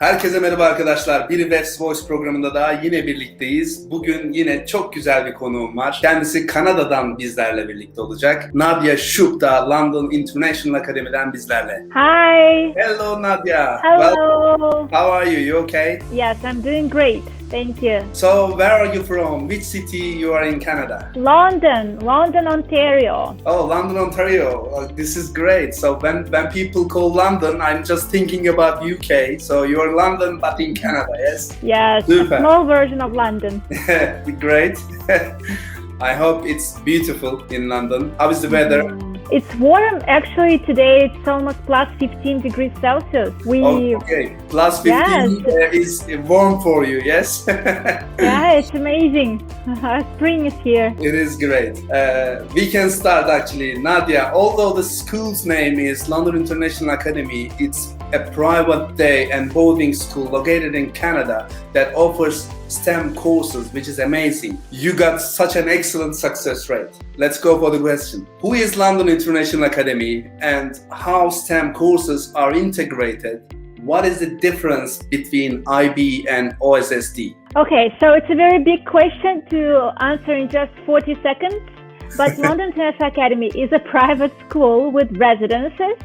Herkese merhaba arkadaşlar. Bir Webs Voice programında daha yine birlikteyiz. Bugün yine çok güzel bir konuğum var. Kendisi Kanada'dan bizlerle birlikte olacak. Nadia Şuk da London International Academy'den bizlerle. Hi. Hello Nadia. Hello. Well, how are you? You okay? Yes, I'm doing great. Thank you. So, where are you from? Which city you are in Canada? London, London, Ontario. Oh, London, Ontario. Oh, this is great. So when when people call London, I'm just thinking about UK. So you're London, but in Canada, yes? Yes, Super. a small version of London. Great. I hope it's beautiful in London. How is the weather? Mm. It's warm actually today. It's almost plus 15 degrees Celsius. We Oh, okay. Plus 15 Yes. uh, is warm for you, yes? yeah, it's amazing. Spring is here. It is great. Uh, we can start actually. Nadia, although the school's name is London International Academy, it's a private day and boarding school located in Canada that offers STEM courses, which is amazing. You got such an excellent success rate. Let's go for the question. Who is London International Academy and how STEM courses are integrated? What is the difference between IB and OSSD? Okay, so it's a very big question to answer in just 40 seconds. But London International Academy is a private school with residences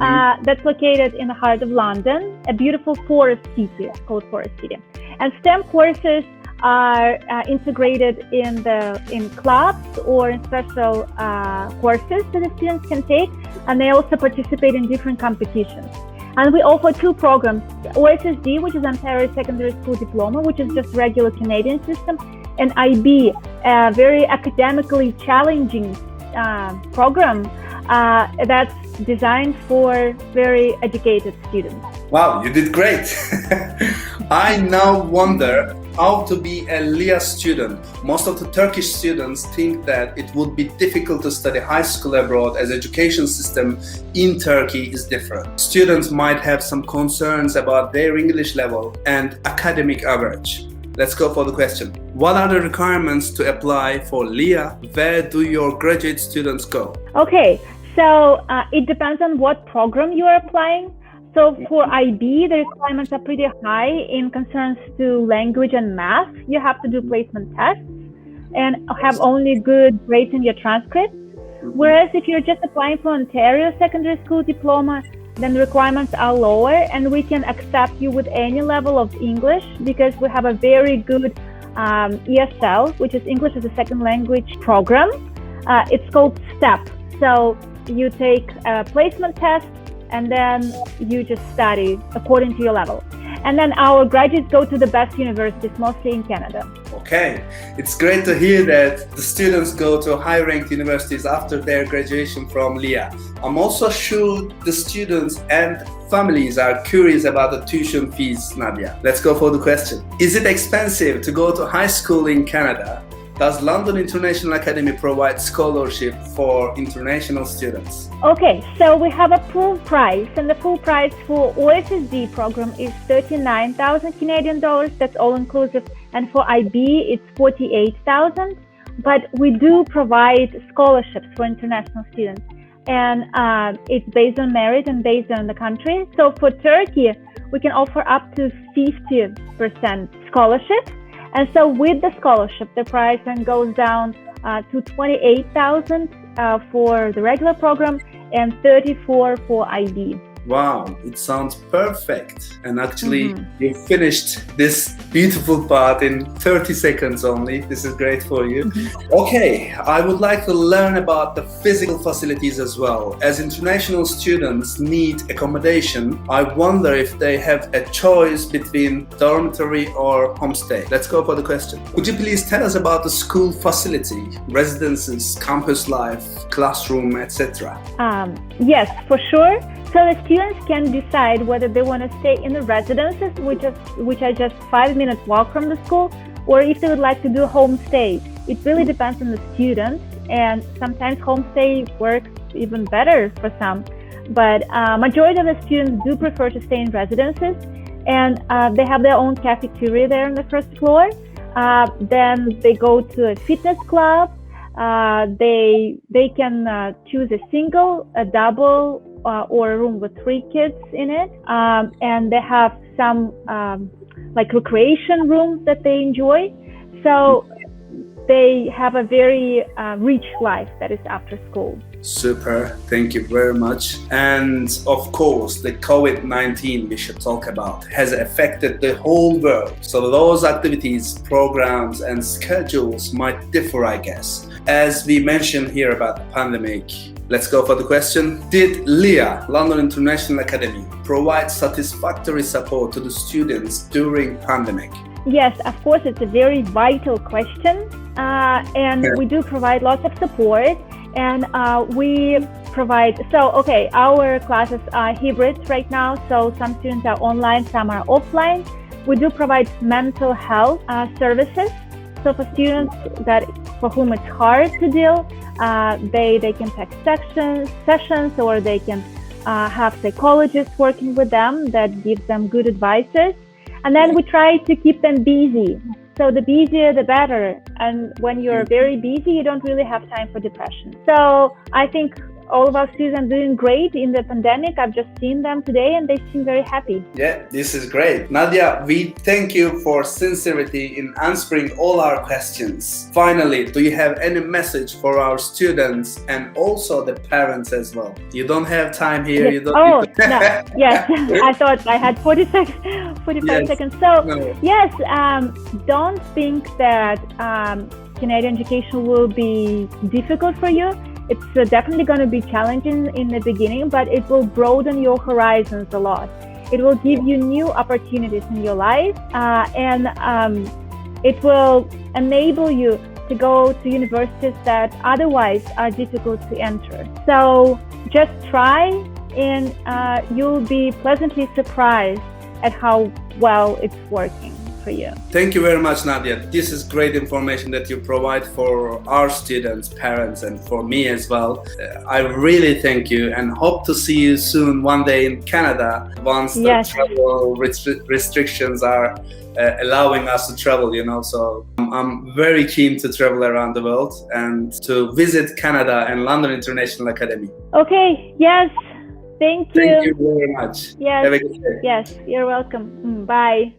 uh, that's located in the heart of London, a beautiful forest city called Forest City. And STEM courses are uh, integrated in the in clubs or in special uh, courses that the students can take, and they also participate in different competitions. And we offer two programs: OSSD, which is Ontario Secondary School Diploma, which is just regular Canadian system, and IB, a very academically challenging uh, program uh, that's designed for very educated students. Wow, you did great. I now wonder how to be a LIA student. Most of the Turkish students think that it would be difficult to study high school abroad as education system in Turkey is different. Students might have some concerns about their English level and academic average. Let's go for the question. What are the requirements to apply for LIA? Where do your graduate students go? Okay, so uh, it depends on what program you are applying. So for IB, the requirements are pretty high in concerns to language and math. You have to do placement tests and have only good grades in your transcripts. Whereas if you're just applying for Ontario Secondary School Diploma, then the requirements are lower and we can accept you with any level of English because we have a very good um, ESL, which is English as a Second Language program. Uh, it's called STEP. So you take a placement test and then you just study according to your level. And then our graduates go to the best universities, mostly in Canada. Okay, it's great to hear that the students go to high ranked universities after their graduation from LIA. I'm also sure the students and families are curious about the tuition fees, Nadia. Let's go for the question. Is it expensive to go to high school in Canada? Does London International Academy provide scholarship for international students? Okay, so we have a full price, and the full price for OSSD program is 39,000 Canadian dollars. That's all inclusive, and for IB it's 48,000. But we do provide scholarships for international students, and uh, it's based on merit and based on the country. So for Turkey, we can offer up to 50% scholarship, and so with the scholarship, the price then goes down uh, to 28,000 uh, for the regular program and 34 for IB. Wow, it sounds perfect. And actually, Mhm. you finished this beautiful part in 30 seconds only. This is great for you. Okay, I would like to learn about the physical facilities as well. As international students need accommodation, I wonder if they have a choice between dormitory or homestay. Let's go for the question. Could you please tell us about the school facility, residences, campus life, classroom, etc.? Um, yes, for sure. So the students can decide whether they want to stay in the residences, which is which are just five minutes walk from the school, or if they would like to do homestay. It really depends on the students, and sometimes homestay works even better for some. But uh, majority of the students do prefer to stay in residences, and uh, they have their own cafeteria there on the first floor. Uh, then they go to a fitness club. Uh, they they can uh, choose a single, a double, uh, or a room with three kids in it, um, and they have some um, like recreation rooms that they enjoy. So they have a very uh, rich life that is after school. Super, thank you very much. And of course, the COVID 19 we should talk about has affected the whole world. So, those activities, programs, and schedules might differ, I guess. As we mentioned here about the pandemic, let's go for the question Did LIA, London International Academy, provide satisfactory support to the students during pandemic? Yes, of course, it's a very vital question, uh, and Yeah. we do provide lots of support. And uh, we provide so okay, our classes are hybrid right now, so some students are online, some are offline. We do provide mental health uh, services. So for students that for whom it's hard to deal, uh, they they can take sections sessions or they can uh, have psychologists working with them that give them good advices. And then we try to keep them busy. So the busier, the better. And when you're very busy, you don't really have time for depression. So I think all of our students are doing great in the pandemic. I've just seen them today and they seem very happy. Yeah, this is great. Nadia, we thank you for sincerity in answering all our questions. Finally, do you have any message for our students and also the parents as well? You don't have time here. Yes. You don't Oh, need to- no. Yes. I thought I had 40 sec- 45 Yes. seconds. So, No. yes, um, don't think that um, Canadian education will be difficult for you. It's uh, definitely going to be challenging in the beginning, but it will broaden your horizons a lot. It will give you new opportunities in your life, uh, and um, it will enable you to go to universities that otherwise are difficult to enter. So just try, and uh, you'll be pleasantly surprised at how well it's working for you. Thank you very much, Nadia. This is great information that you provide for our students, parents, and for me as well. Uh, I really thank you and hope to see you soon one day in Canada once the Yes. travel restri- restrictions are uh, allowing us to travel, you know. So I'm, I'm very keen to travel around the world and to visit Canada and London International Academy. Okay, yes, thank you. Thank you very much. Yes, Have a good day. yes, you're welcome. Mm, bye.